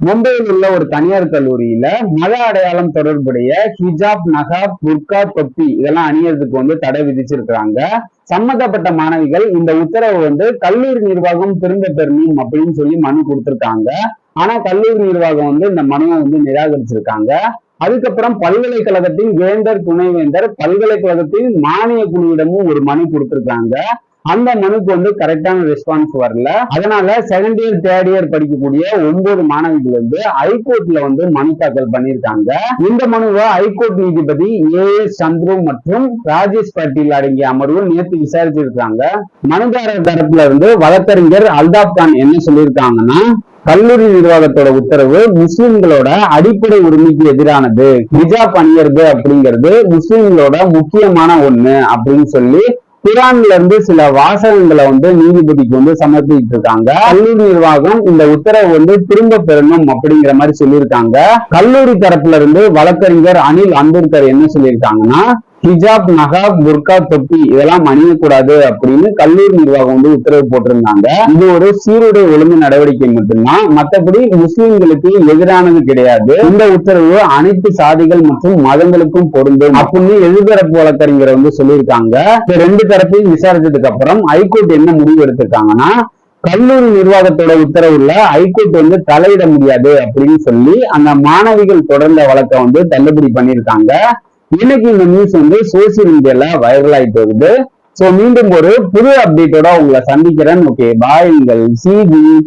மும்பையில் உள்ள ஒரு தனியார் கல்லூரியில மத அடையாளம் தொடர்புடைய ஹிஜாப் நகாப் புர்கா தொப்பி இதெல்லாம் அணியறதுக்கு வந்து தடை விதிச்சிருக்கிறாங்க. சம்பந்தப்பட்ட மாணவிகள் இந்த உத்தரவு வந்து கல்லூரி நிர்வாகம் திரும்ப பெறணும் அப்படின்னு சொல்லி மனு கொடுத்திருக்காங்க. ஆனா கல்லூரி நிர்வாகம் வந்து இந்த மனுவை வந்து நிராகரிச்சிருக்காங்க. அதுக்கப்புறம் பல்கலைக்கழகத்தின் வேந்தர் துணைவேந்தர் பல்கலைக்கழகத்தின் மானிய குழுவிடமும் ஒரு மனு கொடுத்திருக்காங்க. அந்த மனுக்கு வந்து கரெக்டான ரெஸ்பான்ஸ் வரல. அதனால செகண்ட் இயர் தேர்ட் இயர் படிக்கக்கூடிய ஒன்பது மாணவிகள் வந்து ஹைகோர்ட்ல வந்து மனு தாக்கல் பண்ணியிருக்காங்க. இந்த மனுவை ஹைகோர்ட் நீதிபதி ஏ எஸ் சந்துரு மற்றும் ராஜேஷ் பட்டீல் அடங்கிய அமர்வு நேற்று விசாரிச்சிருக்காங்க. மனுதாரர் தரப்புல இருந்து வழக்கறிஞர் அல்தாப் கான் என்ன சொல்லியிருக்காங்கன்னா கல்லூரி நிர்வாகத்தோட உத்தரவு முஸ்லிம்களோட அடிப்படை உரிமைக்கு எதிரானது ஹிஜாப் அணியறது அப்படிங்கிறது முஸ்லிம்களோட முக்கியமான ஒண்ணு அப்படின்னு சொல்லி குரான்ல இருந்து சில வாசகங்களை வந்து நீதிபதிக்கு வந்து சமர்ப்பிட்டு இருக்காங்க கல்லூரி நிர்வாகம் இந்த உத்தரவு வந்து திரும்ப பெறணும் அப்படிங்கிற மாதிரி சொல்லியிருக்காங்க. கல்லூரி தரப்புல இருந்து வழக்கறிஞர் அனில் அம்பேத்கர் என்ன சொல்லியிருக்காங்கன்னா ஹிஜாப் நகாப் புர்கா தொப்பி இதெல்லாம் அணியக்கூடாது அப்படின்னு கல்லூரி நிர்வாகம் வந்து உத்தரவு போட்டிருந்தாங்க. இது ஒரு சீருடை ஒழுங்கு நடவடிக்கை மட்டும்தான். மற்றபடி முஸ்லிம்களுக்கு எதிரானது கிடையாது. இந்த உத்தரவு அனைத்து சாதிகள் மற்றும் மதங்களுக்கும் பொருந்தும் அப்படின்னு எதிர்தரப்பு வழக்கறிஞர் வந்து சொல்லியிருக்காங்க. ரெண்டு தரப்பையும் விசாரிச்சதுக்கு அப்புறம் ஹைகோர்ட் என்ன முடிவு எடுத்திருக்காங்கன்னா கல்லூரி நிர்வாகத்தோட உத்தரவுல ஹைகோர்ட் வந்து தலையிட முடியாது அப்படின்னு சொல்லி அந்த மாணவிகள் தொடர்ந்த வழக்கை வந்து தள்ளுபடி பண்ணியிருக்காங்க. இன்னைக்கு இந்த நியூஸ் வந்து சோசியல் மீடியால வைரல் ஆயிட்டு வருது சோ மீண்டும் ஒரு புது அப்டேட்டோட உங்களை சந்திக்கிறேன். ஓகே பாய் உங்கள்